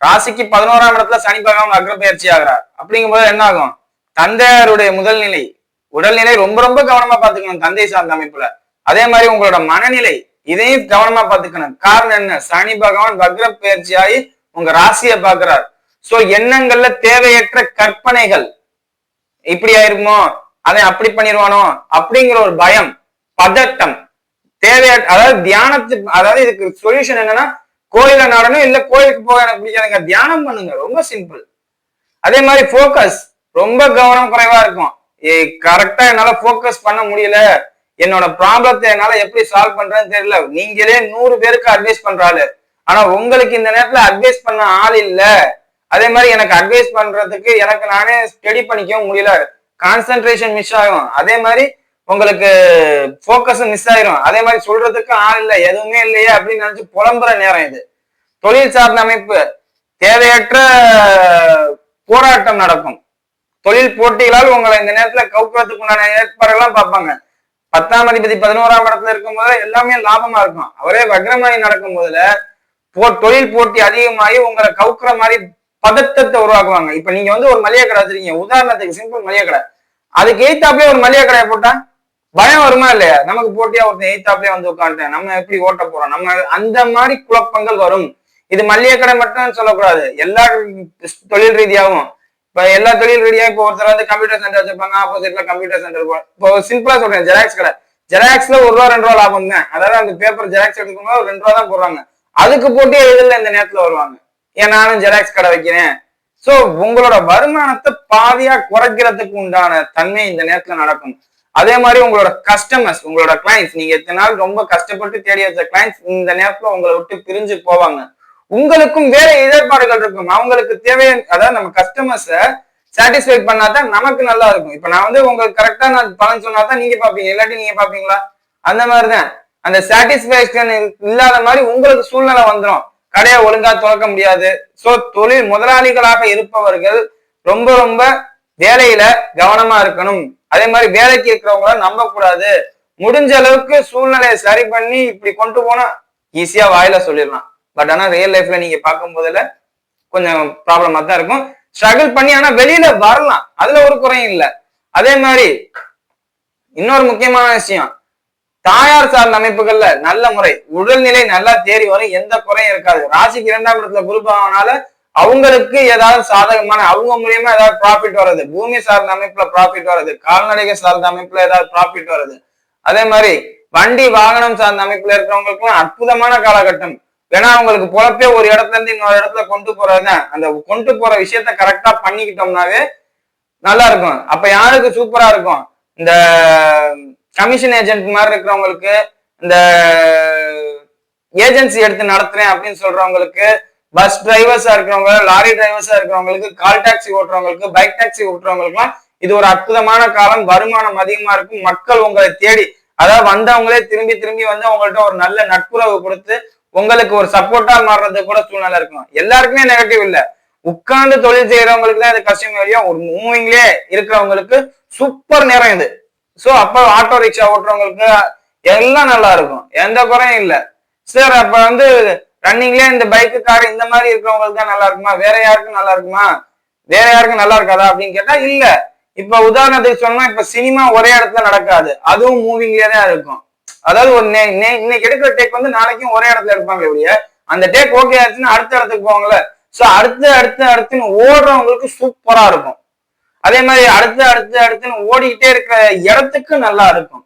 ராசிக்கு பதினோராம் இடத்துல சனி பகவான் அக்ரப்பயிற்சி ஆகிறார் ஆகிறார். அப்படிங்கும்போது என்ன ஆகும்? தந்தையாருடைய முதல் நிலை உடல்நிலை ரொம்ப ரொம்ப கவனமா பாத்துக்கணும் தந்தை சார்ந்த அமைப்புல. அதே மாதிரி உங்களோட மனநிலை இதையும் கவனமா பாத்துக்கணும் காரணம் என்ன? சனி பகவான் வக்ர பயிற்சியாகி உங்க ராசியை பாக்குறார் சோ எண்ணங்கள்ல தேவையற்ற கற்பனைகள் இப்படி ஆயிருக்குமோ? அதை அப்படி பண்ணிடுவானோ? அப்படிங்கிற ஒரு பயம் பதட்டம் தேவையற்ற அதாவது தியானத்துக்கு அதாவது இதுக்கு சொல்யூஷன் என்னன்னா கோயில நடனும் இல்ல கோயிலுக்கு போக எனக்கு பிடிக்காதுங்க. தியானம் பண்ணுங்க ரொம்ப சிம்பிள் அதே மாதிரி ஃபோக்கஸ் ரொம்ப கவனம் குறைவா இருக்கும். கரெக்டா என்னால ஃபோக்கஸ் பண்ண முடியல. என்னோட ப்ராப்ளத்தை என்னால எப்படி சால்வ் பண்றேன்னு தெரியல. நீங்களே நூறு பேருக்கு அட்வைஸ் பண்றாரு ஆனா உங்களுக்கு இந்த நேரத்துல அட்வைஸ் பண்ண ஆள் இல்ல. அதே மாதிரி எனக்கு அட்வைஸ் பண்றதுக்கு எனக்கு நானே ஸ்டடி பண்ணிக்கவும் முடியல. கான்சென்ட்ரேஷன் மிஸ் ஆகும். அதே மாதிரி உங்களுக்கு ஃபோக்கஸும் மிஸ் ஆயிரும். அதே மாதிரி சொல்றதுக்கு ஆள் இல்லை எதுவுமே இல்லையே அப்படின்னு நினைச்சு புலம்புற நேரம் இது. தொழில் சார்ந்த அமைப்பு தேவையற்ற போராட்டம் நடக்கும். தொழில் போட்டிகளால் உங்களை இந்த நேரத்துல கவுக்கிறதுக்கு உண்டான ஏற்பாடுகள்லாம் பார்ப்பாங்க. பத்தாம் அதிபதி பதினோராம் இடத்துல இருக்கும் போது எல்லாமே லாபமா இருக்கும். அவரே வக்ரமாயி நடக்கும் போதுல போ தொழில் போட்டி அதிகமாகி உங்களை கவுக்குற மாதிரி பதட்டத்தை உருவாக்குவாங்க. இப்ப நீங்க வந்து ஒரு மளிகை கடை வச்சிருக்கீங்க. உதாரணத்துக்கு சிம்பிள் மளிகை கடை. அதுக்கு எய்த்தாப்லயே ஒரு மளிகை கடையை போட்டா பயம் வருமா இல்லையா? நமக்கு போட்டியா ஒருத்தன் எய்த்தாப்லயே வந்து உட்காந்துட்டேன் நம்ம எப்படி ஓட்ட போறோம்? நம்ம அந்த மாதிரி குழப்பங்கள் வரும். இது மளிகை கடை மட்டும் சொல்லக்கூடாது. எல்லா தொழில் ரீதியாகவும். இப்ப எல்லா தொழில் ரீதியா இப்போ ஒருத்தர் வந்து கம்ப்யூட்டர் சென்டர் வச்சிருப்பாங்க ஆப்போசிட்ல கம்ப்யூட்டர் சென்டர் இப்போ சிம்பிளா சொல்றேன் ஜெராக்ஸ் கடை. ஜெராக்ஸ்ல ஒரு ரூபா ரெண்டு ரூபா லாபம் தான். அதாவது அந்த பேப்பர் ஜெராக்ஸ் எடுக்கும்போது ஒரு ரெண்டு ரூபா தான் போடுறாங்க. அதுக்கு போட்டியே எதிரில் இந்த நேரத்துல வருவாங்க. ஏன் நானும் ஜெராக்ஸ் கடை வைக்கிறேன். சோ உங்களோட வருமானத்தை பாதியா குறைக்கிறதுக்கு உண்டான தன்மை இந்த நேரத்துல நடக்கும். அதே மாதிரி உங்களோட கஸ்டமர்ஸ் உங்களோட கிளைண்ட்ஸ் நீங்க எத்தனை நாள் ரொம்ப கஷ்டப்பட்டு தேடி வச்ச கிளைண்ட்ஸ் இந்த நேரத்துல உங்களை விட்டு பிரிஞ்சு போவாங்க. உங்களுக்கும் வேற எதிர்பாடுகள் இருக்கும். அவங்களுக்கு தேவையான அதாவது நம்ம கஸ்டமர்ஸ சாட்டிஸ்ஃபை பண்ணாதான் நமக்கு நல்லா இருக்கும். இப்ப நான் வந்து உங்களுக்கு கரெக்டா நான் பலன் சொன்னா தான் நீங்க பாப்பீங்க இல்லாட்டி நீங்க பாப்பீங்களா அந்த மாதிரிதான். அந்த சாட்டிஸ்பேக்ஷன் இல்லாத மாதிரி உங்களுக்கு சூழ்நிலை வந்துடும் கடையை ஒழுங்கா திறக்க முடியாது. சோ தொழில் முதலாளிகளாக இருப்பவர்கள் ரொம்ப ரொம்ப வேலையில கவனமா இருக்கணும். அதே மாதிரி வேலைக்கு இருக்கிறவங்கள நம்ப கூடாது முடிஞ்ச அளவுக்கு சூழ்நிலையை சரி பண்ணி இப்படி கொண்டு போனா ஈஸியா வாயில சொல்லிடலாம். பட் ஆனா ரியல் லைஃப்ல நீங்க பார்க்கும் போதுல கொஞ்சம் ப்ராப்ளமா தான் இருக்கும். ஸ்ட்ரகிள் பண்ணி ஆனா வெளியில வரலாம். அதுல ஒரு குறையும் இல்ல. அதே மாதிரி இன்னொரு முக்கியமான விஷயம். தாயார் சார்ந்த அமைப்புகள்ல நல்ல முறை. உடல்நிலை நல்லா தேறி வரும். எந்த குறையும் இருக்காது. ராசிக்கு இரண்டாம் இடத்துல குரு ஆனால அவங்களுக்கு ஏதாவது சாதகமான அவங்க மூலியமா ஏதாவது ப்ராஃபிட் வர்றது. பூமி சார்ந்த அமைப்புல ப்ராஃபிட் வர்றது. கால்நடைகள் சார்ந்த அமைப்புல ஏதாவது ப்ராஃபிட் வருது அதே மாதிரி வண்டி வாகனம் சார்ந்த அமைப்புல இருக்கிறவங்களுக்கு எல்லாம் அற்புதமான காலகட்டம். ஏன்னா அவங்களுக்கு பொழப்பே ஒரு இடத்துல இருந்து இன்னொரு இடத்துல கொண்டு போறதுதான் அந்த கொண்டு போற விஷயத்த கரெக்டா பண்ணிக்கிட்டோம்னாவே நல்லா இருக்கும். அப்ப யாருக்கு சூப்பரா இருக்கும்? இந்த கமிஷன் ஏஜென்ட் மாதிரி இருக்கிறவங்களுக்கு இந்த ஏஜென்சி எடுத்து நடத்துறேன் அப்படின்னு சொல்றவங்களுக்கு பஸ் டிரைவர்ஸா இருக்கிறவங்க லாரி டிரைவர்ஸா இருக்கிறவங்களுக்கு கால் டாக்ஸி ஓட்டுறவங்களுக்கு பைக் டாக்ஸி ஓட்டுறவங்களுக்குலாம் இது ஒரு அற்புதமான காலம். வருமானம் அதிகமா இருக்கும். மக்கள் உங்களை தேடி அதாவது வந்தவங்களே திரும்பி திரும்பி வந்து அவங்கள்ட்ட ஒரு நல்ல நட்புறவு கொடுத்து உங்களுக்கு ஒரு சப்போர்ட்டா மாறுறது கூட சூழ்நிலை இருக்கும் எல்லாருக்குமே நெகட்டிவ் இல்ல. உட்கார்ந்து தொழில் செய்யறவங்களுக்கு தான் இது கஷ்டம் வரையும் ஒரு மூவிங்லயே இருக்கிறவங்களுக்கு சூப்பர் நேரம் இது. சோ அப்ப ஆட்டோ ரிக்ஷா ஓட்டுறவங்களுக்கு எல்லாம் நல்லா இருக்கும். எந்த குறையும் இல்லை. சார் அப்ப வந்து ரன்னிங்ல இந்த பைக்கு கார் இந்த மாதிரி இருக்கிறவங்களுக்கு தான் நல்லா இருக்குமா? வேற யாருக்கும் நல்லா இருக்குமா? வேற யாருக்கும் நல்லா இருக்காதா அப்படின்னு கேட்டா இல்ல. இப்ப உதாரணத்துக்கு சொன்னா இப்ப சினிமா ஒரே இடத்துல நடக்காது. அதுவும் மூவிங்லயே தான் இருக்கும். அதாவது ஒரு இன்னைக்கு எடுக்கிற டேக் வந்து நாளைக்கும் ஒரே இடத்துல எடுப்பாங்க ஒழிய அந்த டேக் ஓகே ஆச்சுன்னா அடுத்த இடத்துக்கு போவாங்கல்ல. சோ அடுத்து அடுத்து அடுத்துன்னு ஓடுறவங்களுக்கு சூப்பரா இருக்கும். அதே மாதிரி அடுத்து அடுத்து அடுத்துன்னு ஓடிக்கிட்டே இருக்கிற இடத்துக்கு நல்லா இருக்கும்.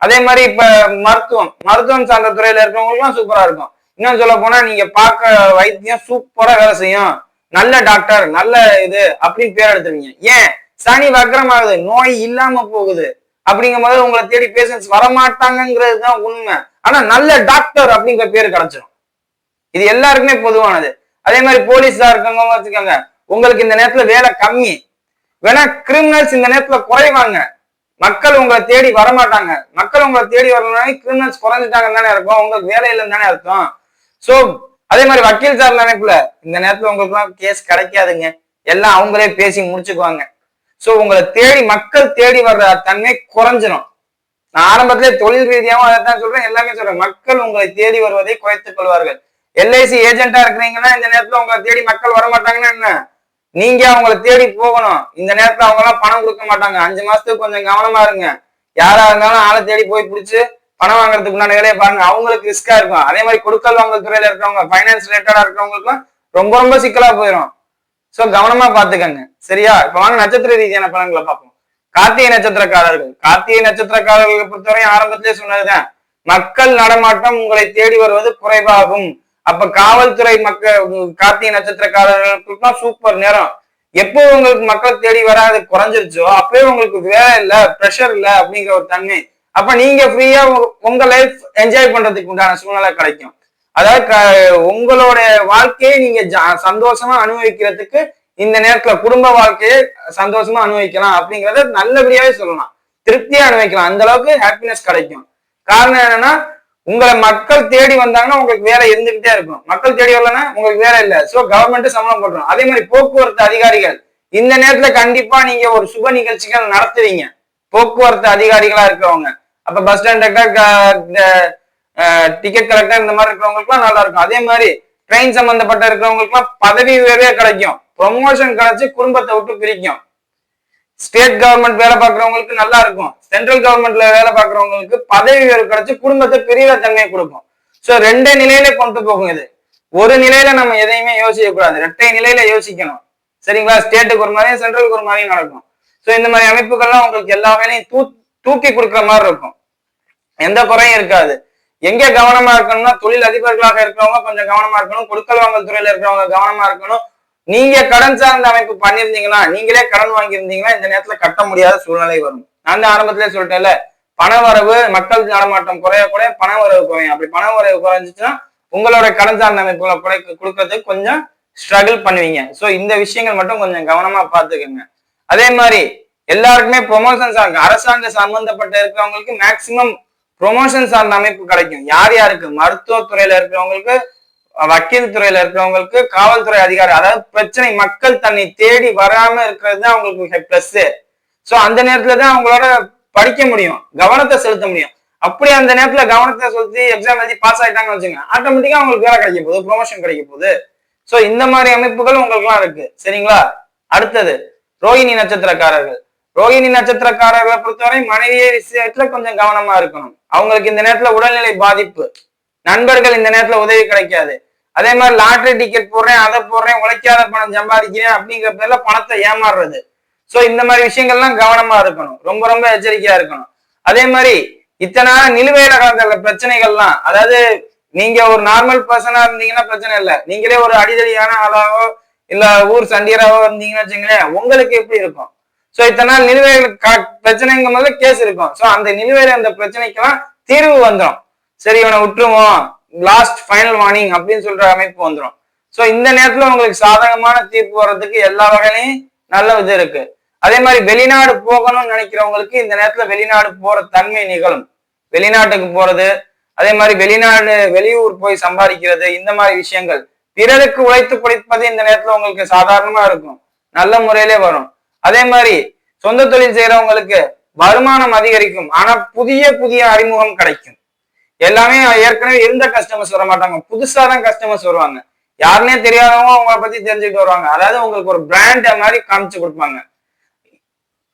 அதே மாதிரி இப்ப மருத்துவம். மருத்துவம் சார்ந்த துறையில இருக்கிறவங்களுக்குலாம் சூப்பரா இருக்கும். இன்னும் சொல்ல போனா நீங்க பார்க்க வைத்தியம் சூப்பரா வேலை செய்யும். நல்ல டாக்டர் நல்ல இது அப்படின்னு பேர் எடுத்துருவீங்க. ஏன்? சனி வக்கரமாகுது நோய் இல்லாம போகுது. அப்படிங்கும் போது உங்களை தேடி பேஷன்ஸ் வரமாட்டாங்கிறது தான் உண்மை. ஆனா நல்ல டாக்டர் அப்படிங்கிற பேர் கிடைச்சிடும் இது எல்லாருக்குமே பொதுவானது. அதே மாதிரி போலீஸா இருக்கவங்க வச்சுக்கோங்க. உங்களுக்கு இந்த நேரத்துல வேலை கம்மி. வேணா கிரிமினல்ஸ் இந்த நேரத்துல குறைவாங்க. மக்கள் உங்களை தேடி வரமாட்டாங்க. மக்கள் உங்களை தேடி வரலனாலே கிரிமினல்ஸ் குறைஞ்சிட்டாங்கன்னு தானே இருக்கும் உங்களுக்கு வேலை இல்லைன்னு தானே அர்த்தம். சோ அதே மாதிரி வக்கீல் சார் நினைப்புல இந்த நேரத்துல உங்களுக்கு எல்லாம் கேஸ் கிடைக்காதுங்க. எல்லாம் அவங்களே பேசி முடிச்சுக்குவாங்க. சோ உங்களை தேடி மக்கள் தேடி வர்ற தன்மை குறைஞ்சிடும் நான் ஆரம்பத்திலே தொழில் ரீதியாகவும் அதை தான் சொல்றேன். எல்லாமே சொல்றேன் மக்கள் உங்களை தேடி வருவதை குறைத்துக் கொள்வார்கள். எல்ஐசி ஏஜென்ட்டா இருக்கிறீங்கன்னா இந்த நேரத்துல உங்களை தேடி மக்கள் வர மாட்டாங்கன்னா என்ன? நீங்க அவங்கள தேடி போகணும். இந்த நேரத்துல அவங்க எல்லாம் பணம் கொடுக்க மாட்டாங்க. அஞ்சு மாசத்துக்கு கொஞ்சம் கவனமா இருங்க. யாரா இருந்தாலும் ஆளை தேடி போய் பிடிச்சு பணம் வாங்குறதுக்கு முன்னாடி வேலையை பாருங்க. அவங்களுக்கு ரிஸ்கா இருக்கும். அதே மாதிரி கொடுக்கல் வாங்கல் துறையில இருக்கிறவங்க ஃபைனான்ஸ் ரிலேட்டடா இருக்கிறவங்களுக்கும் ரொம்ப ரொம்ப சிக்கலா போயிடும் சோ கவனமா பாத்துக்கங்க சரியா? இப்ப வாங்க நட்சத்திர ரீதியான பலன்களை பார்ப்போம். கார்த்திகை நட்சத்திரக்காரர்கள். கார்த்திகை நட்சத்திரக்காரர்களை பொறுத்தவரை ஆரம்பத்திலே சொன்னதுதான். மக்கள் நடமாட்டம் உங்களை தேடி வருவது குறைவாகும். அப்ப காவல்துறை மக்கள் கார்த்திகை நட்சத்திரக்காரர்களுக்கு சூப்பர் நேரம். எப்போ உங்களுக்கு மக்கள் தேடி வராது குறைஞ்சிருச்சோ அப்பவே உங்களுக்கு வேலை இல்ல ப்ரெஷர் இல்ல அப்படிங்கிற ஒரு தன்மை அப்ப நீங்க ஃப்ரீயா உங்க லைஃப் என்ஜாய் பண்றதுக்கு உண்டான சூழ்நிலை கிடைக்கும். அதாவது க- வாழ்க்கையை நீங்க ஜா- சந்தோஷமா அனுபவிக்கிறதுக்கு இந்த நேரத்துல குடும்ப வாழ்க்கையை சந்தோஷமா அனுபவிக்கலாம் அப்படிங்கறத நல்லபடியாவே சொல்லலாம். திருப்தியா அனுபவிக்கலாம். அந்த அளவுக்கு ஹாப்பினஸ் கிடைக்கும். காரணம் என்னன்னா உங்களை மக்கள் தேடி வந்தாங்கன்னா உங்களுக்கு வேலை இருந்துகிட்டே இருக்கும். மக்கள் தேடி வரலன்னா உங்களுக்கு வேலை இல்லை. சோ கவர்மெண்ட் சம்பளம் போடுறோம் அதே மாதிரி போக்குவரத்து அதிகாரிகள். இந்த நேரத்துல கண்டிப்பா நீங்க ஒரு சுப நிகழ்ச்சிகள் நடத்துவீங்க. போக்குவரத்து அதிகாரிகளா இருக்கிறவங்க. அப்ப பஸ் ஸ்டாண்ட் டிக்கெட் கலெக்டர் இந்த மாதிரி இருக்கிறவங்களுக்குலாம் நல்லா இருக்கும் அதே மாதிரி ட்ரெயின் சம்பந்தப்பட்ட இருக்கிறவங்களுக்குலாம் பதவி உயர்வே கிடைக்கும். ப்ரொமோஷன் கிடைச்சி குடும்பத்தை விட்டு பிரிக்கும். ஸ்டேட் கவர்மெண்ட் வேலை பார்க்கறவங்களுக்கு நல்லா இருக்கும் சென்ட்ரல் கவர்மெண்ட்ல வேலை பார்க்கறவங்களுக்கு பதவி உயர்வு கிடைச்சி குடும்பத்தை பிரிவ தன்மையை கொடுக்கும். சோ ரெண்டே நிலையில கொண்டு போகும் இது. ஒரு நிலையில நம்ம எதையுமே யோசிக்க கூடாது ரெட்டை நிலையில யோசிக்கணும். சரிங்களா? ஸ்டேட்டுக்கு ஒரு மாதிரியும் சென்ட்ரலுக்கு ஒரு மாதிரியும் நடக்கும். சோ இந்த மாதிரி அமைப்புகள்லாம் உங்களுக்கு எல்லா வேலையும் தூ தூக்கி கொடுக்குற மாதிரி இருக்கும். எந்த குறையும் இருக்காது. எங்க கவனமா இருக்கணும்னா தொழில் அதிபர்களாக இருக்கிறவங்க கொஞ்சம் கவனமா இருக்கணும். கொடுக்கல் வாங்கல் துறையில இருக்கிறவங்க கவனமா இருக்கணும். நீங்க கடன் சார்ந்த அமைப்பு பண்ணிருந்தீங்கன்னா நீங்களே கடன் வாங்கியிருந்தீங்கன்னா இந்த நேரத்துல கட்ட முடியாத சூழ்நிலை வரும். நான் தான் ஆரம்பத்திலே சொல்லிட்டேன்ல பண வரவு மக்கள் நடமாட்டம் குறைய குறைய பண வரவு குறையும். அப்படி பண வரவு குறைஞ்சிச்சுன்னா உங்களோட கடன் சார்ந்த அமைப்புகளை குறை கொடுக்கறதுக்கு கொஞ்சம் ஸ்ட்ரகிள் பண்ணுவீங்க. ஸோ இந்த விஷயங்கள் மட்டும் கொஞ்சம் கவனமா பாத்துக்கோங்க அதே மாதிரி எல்லாருக்குமே ப்ரொமோஷன்ஸ் ஆகும் அரசாங்க சம்பந்தப்பட்ட இருக்கிறவங்களுக்கு மேக்சிமம் ப்ரொமோஷன் சார்ந்த அமைப்பு கிடைக்கும். யார் யாருக்கு? மருத்துவத்துறையில இருக்கிறவங்களுக்கு வக்கீல் துறையில இருக்கிறவங்களுக்கு காவல்துறை அதிகாரி அதாவது பிரச்சனை மக்கள் தன்னை தேடி வராம இருக்கிறது தான் அவங்களுக்கு பிளஸ் ஸோ அந்த நேரத்துல தான் அவங்களோட படிக்க முடியும். கவனத்தை செலுத்த முடியும். அப்படி அந்த நேரத்துல கவனத்தை செலுத்தி எக்ஸாம் எழுதி பாஸ் ஆயிட்டாங்கன்னு வச்சுங்க ஆட்டோமேட்டிக்கா அவங்களுக்கு வேலை கிடைக்க போகுது ப்ரொமோஷன் கிடைக்க போகுது. ஸோ இந்த மாதிரி அமைப்புகள் உங்களுக்குலாம் இருக்கு. சரிங்களா? அடுத்தது ரோஹிணி நட்சத்திரக்காரர்கள். ரோஹிணி நட்சத்திரக்காரர்களை பொறுத்தவரை மனைவியை விஷயத்துல கொஞ்சம் கவனமா இருக்கணும். அவங்களுக்கு இந்த நேரத்துல உடல்நிலை பாதிப்பு. நண்பர்கள் இந்த நேரத்துல உதவி கிடைக்காது. அதே மாதிரி லாட்ரி டிக்கெட் போடுறேன் அதை போடுறேன் உழைக்காத பணம் சம்பாதிக்கிறேன் அப்படிங்கிற பேர்ல பணத்தை ஏமாறுறது. சோ இந்த மாதிரி விஷயங்கள்லாம் கவனமா இருக்கணும். ரொம்ப ரொம்ப எச்சரிக்கையா இருக்கணும். அதே மாதிரி இத்தனை நிலுவையில கலந்துள்ள பிரச்சனைகள்லாம் அதாவது நீங்க ஒரு நார்மல் பர்சனா இருந்தீங்கன்னா பிரச்சனை இல்லை. நீங்களே ஒரு அடிதடியான ஆளாவோ இல்ல ஊர் சண்டியராவோ இருந்தீங்கன்னு வச்சுங்களேன் உங்களுக்கு எப்படி இருக்கும்? சோ இத்தனை நாள் நிலுவைகள் பிரச்சனைங்கும் போது கேஸ் இருக்கும். சோ அந்த நிலுவையில அந்த பிரச்சனைக்கெல்லாம் தீர்வு வந்துடும் சரி இவனை விட்டுருவோம். லாஸ்ட் ஃபைனல் வார்னிங் அப்படின்னு சொல்ற அமைப்பு வந்துடும் சோ இந்த நேரத்துல உங்களுக்கு சாதகமான தீர்ப்பு வர்றதுக்கு எல்லா வகையிலையும் நல்ல இது இருக்கு. அதே மாதிரி வெளிநாடு போகணும்னு நினைக்கிறவங்களுக்கு இந்த நேரத்துல வெளிநாடு போற தன்மை நிகழும். வெளிநாட்டுக்கு போறது அதே மாதிரி வெளிநாடு வெளியூர் போய் சம்பாதிக்கிறது இந்த மாதிரி விஷயங்கள். பிறருக்கு உழைத்து பிழைப்பது இந்த நேரத்துல உங்களுக்கு சாதாரணமா இருக்கும். நல்ல முறையிலே வரும். அதே மாதிரி சொந்த தொழில் செய்யறவங்களுக்கு வருமானம் அதிகரிக்கும். ஆனா புதிய புதிய அறிமுகம் கிடைக்கும். எல்லாமே ஏற்கனவே இருந்த கஸ்டமர்ஸ் வர மாட்டாங்க. புதுசா தான் கஸ்டமர்ஸ் வருவாங்க. யாருன்னே தெரியாதவங்க அவங்கள பத்தி தெரிஞ்சுக்கிட்டு வருவாங்க. அதாவது உங்களுக்கு ஒரு பிராண்ட மாதிரி காமிச்சு கொடுப்பாங்க.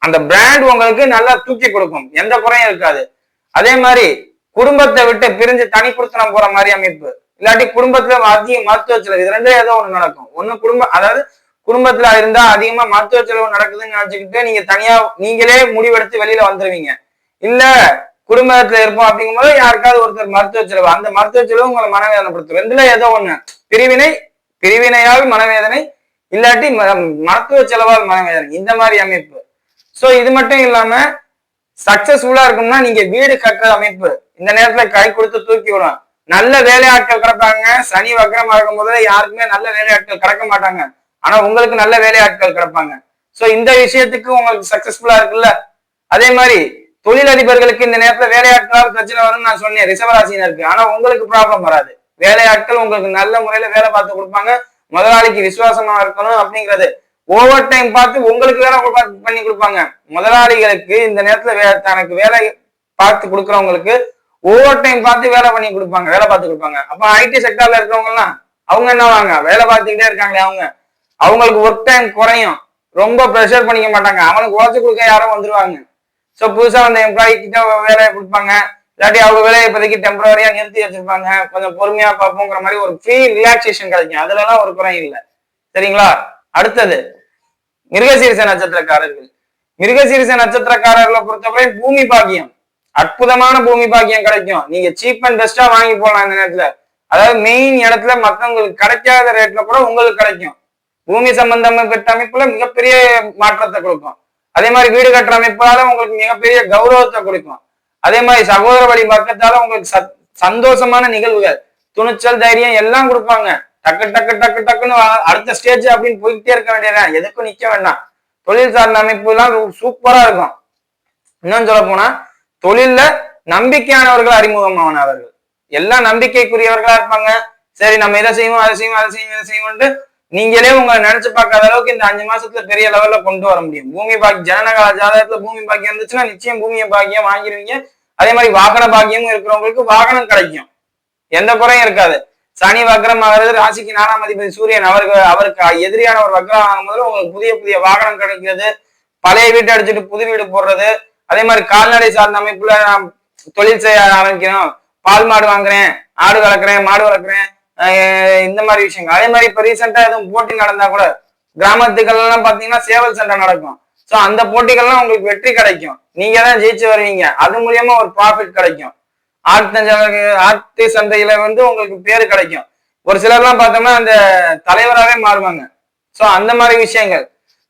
அந்த பிராண்ட் உங்களுக்கு நல்லா தூக்கி கொடுக்கும். எந்த குறையும் இருக்காது. அதே மாதிரி குடும்பத்தை விட்டு பிரிஞ்சு தனி குடுத்தனம் போற மாதிரி அமைப்பு. இல்லாட்டி குடும்பத்துல அதிக மருத்துவ செலவு. இது ரெண்டே ஏதோ ஒண்ணு நடக்கும். ஒண்ணு குடும்பம் அதாவது குடும்பத்துல இருந்தா அதிகமா மருத்துவ செலவு நடக்குதுன்னு நினைச்சுக்கிட்டு நீங்க தனியா நீங்களே முடிவெடுத்து வெளியில வந்துருவீங்க. இல்ல குடும்பத்துல இருப்போம் அப்படிங்கும்போது யாருக்காவது ஒருத்தர் மருத்துவ செலவு அந்த மருத்துவ செலவு உங்களை மனவேதனைப்படுத்தும். ரெண்டுல ஏதோ ஒண்ணு. பிரிவினை பிரிவினையால் மனவேதனை இல்லாட்டி ம- மருத்துவ செலவால் மனவேதனை. இந்த மாதிரி அமைப்பு. சோ இது மட்டும் இல்லாம சக்சஸ்ஃபுல்லா இருக்கும்னா நீங்க வீடு கட்டுற அமைப்பு. இந்த நேரத்துல கை கொடுத்து தூக்கி விடும் நல்ல வேலையாட்கள் கிடப்பாங்க. சனி வக்கரமா இருக்கும் போது யாருக்குமே நல்ல வேலையாட்கள் கிடக்க மாட்டாங்க. ஆனா உங்களுக்கு நல்ல வேலையாட்கள் கிடப்பாங்க. சோ இந்த விஷயத்துக்கு உங்களுக்கு சக்சஸ்ஃபுல்லா இருக்குல்ல? அதே மாதிரி தொழிலதிபர்களுக்கு இந்த நேரத்துல வேலையாட்களால் பிரச்சனை வரும்னு நான் சொன்னேன் ரிசவராசினருக்கு. ஆனா உங்களுக்கு ப்ராப்ளம் வராது. வேலையாட்கள் உங்களுக்கு நல்ல முறையில வேலை பார்த்து கொடுப்பாங்க. முதலாளிக்கு விசுவாசமா இருக்கணும் அப்படிங்கிறது. ஓவர் டைம் பார்த்து உங்களுக்கு வேலை பண்ணி கொடுப்பாங்க. முதலாளிகளுக்கு இந்த நேரத்துல வே- தனக்கு வேலை பார்த்து கொடுக்குறவங்களுக்கு ஓவர் டைம் பார்த்து வேலை பண்ணி கொடுப்பாங்க வேலை பார்த்து கொடுப்பாங்க. அப்ப ஐடி செக்டர்ல இருக்கிறவங்க எல்லாம் அவங்க என்ன வாங்க? வேலை பார்த்துக்கிட்டே இருக்காங்களே அவங்க. அவங்களுக்கு ஒர்க் டைம் குறையும். ரொம்ப ப்ரெஷர் பண்ணிக்க மாட்டாங்க. அவனுக்கு உழைச்சி கொடுக்க யாரும் வந்துருவாங்க. ஸோ புதுசாக வந்த எம்ப்ளாயி கிட்ட வேலையை கொடுப்பாங்க. இல்லாட்டி அவங்க வேலையை இப்போதைக்கு டெம்பரரியா நிறுத்தி வச்சிருப்பாங்க. கொஞ்சம் பொறுமையா பார்ப்போங்கிற மாதிரி ஒரு ஃப்ரீ ரிலாக்ஸேஷன் கிடைக்கும். அதுலலாம் ஒரு குறையும் இல்லை. சரிங்களா? அடுத்தது மிருகசீரிச நட்சத்திரக்காரர்கள். மிருகசீரிச நட்சத்திரக்காரர்களை பொறுத்தவரை பூமி பாக்கியம். அற்புதமான பூமி பாக்கியம் கிடைக்கும். நீங்க சீப் அண்ட் பெஸ்டா வாங்கி போகலாம் இந்த நேரத்துல. அதாவது மெயின் இடத்துல மற்றவங்களுக்கு கிடைக்காத ரேட்ல கூட உங்களுக்கு கிடைக்கும். பூமி சம்பந்தப்பட்ட அமைப்புல மிகப்பெரிய மாற்றத்தை கொடுக்கும். அதே மாதிரி வீடு கட்டுற அமைப்பால உங்களுக்கு மிகப்பெரிய கௌரவத்தை கொடுக்கும். அதே மாதிரி சகோதர வழி பக்கத்தால உங்களுக்கு சத்- சந்தோஷமான நிகழ்வுகள் துணிச்சல் தைரியம் எல்லாம் கொடுப்பாங்க. டக்கு டக்கு டக்கு டக்குன்னு அடுத்த ஸ்டேஜ் அப்படின்னு போயிட்டே இருக்க வேண்டியதுதான் எதுக்கும் நிக்க வேண்டாம். தொழில் சார்ந்த அமைப்பு எல்லாம் சூப்பரா இருக்கும். இன்னும் சொல்ல போனா தொழில்ல நம்பிக்கையானவர்கள் அறிமுகமானவர்கள். எல்லாம் நம்பிக்கைக்குரியவர்களா இருப்பாங்க. சரி நம்ம இதை செய்வோம் அதை செய்வோம் அதை செய்வோம் இதை செய்வோம்ட்டு நீங்களே உங்களை நினைச்சு பார்க்காத அளவுக்கு இந்த அஞ்சு மாசத்துல பெரிய லெவல்ல கொண்டு வர முடியும். பூமி பாக்கி ஜனனகால ஜாதகத்துல பூமி பாக்கியம் இருந்துச்சுன்னா நிச்சயம் பூமியை பாக்கியம் வாங்கிடுவீங்க அதே மாதிரி வாகன பாக்கியமும் இருக்கிறவங்களுக்கு வாகனம் கிடைக்கும். எந்த குறையும் இருக்காது. சனி வக்ரம் ஆகிறது ராசிக்கு நாலாம் அதிபதி சூரியன் அவருக்கு அவருக்கு எதிரியான ஒரு வக்ரம் ஆகும்போது உங்களுக்கு புதிய புதிய வாகனம் கிடைக்கிறது. பழைய வீட்டை அடிச்சுட்டு புது வீடு போடுறது. அதே மாதிரி கால்நடை சார்ந்த அமைப்புல நான் தொழில் செய்ய ஆரம்பிக்கணும் பால் மாடு வாங்குறேன் ஆடு வளர்க்குறேன் மாடு வளர்க்குறேன். இந்த மாதிரி விஷயங்கள். அதே மாதிரி இப்ப ரீசெண்டா எதுவும் போட்டி நடந்தா கூட கிராமத்துக்கள் எல்லாம் பாத்தீங்கன்னா சேவல் சண்டை நடக்கும். சோ அந்த போட்டிகள்லாம் உங்களுக்கு வெற்றி கிடைக்கும். நீங்க தான் ஜெயிச்சு வருவீங்க. அது மூலியமா ஒரு ப்ராஃபிட் கிடைக்கும். ஆட்டு ஆட்டு சந்தையில வந்து உங்களுக்கு பேர் கிடைக்கும். ஒரு சிலர்லாம் பார்த்தோம்னா அந்த தலைவராகவே மாறுவாங்க. சோ அந்த மாதிரி விஷயங்கள்.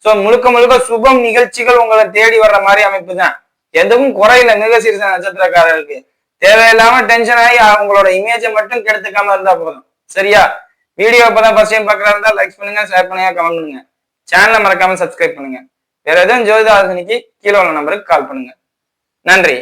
சோ முழுக்க முழுக்க சுபம் நிகழ்ச்சிகள் உங்களை தேடி வர்ற மாதிரி அமைப்பு தான். எதுவும் குறையில மிருகசீரிச நட்சத்திரக்காரருக்கு தேவையில்லாம டென்ஷன் ஆகி அவங்களோட இமேஜை மட்டும் கெடுத்துக்காம இருந்தா போதும். சரியா? வீடியோ இப்பதான் ஃபர்ஸ்ட் டைம் பார்க்கறதா இருந்தா லைக் பண்ணுங்க ஷேர் பண்ணுங்க கமெண்ட் பண்ணுங்க. சேனலை மறக்காம சப்ஸ்கிரைப் பண்ணுங்க. வேற எதுவும் ஜோதிட கீழே உள்ள நம்பருக்கு கால் பண்ணுங்க. நன்றி.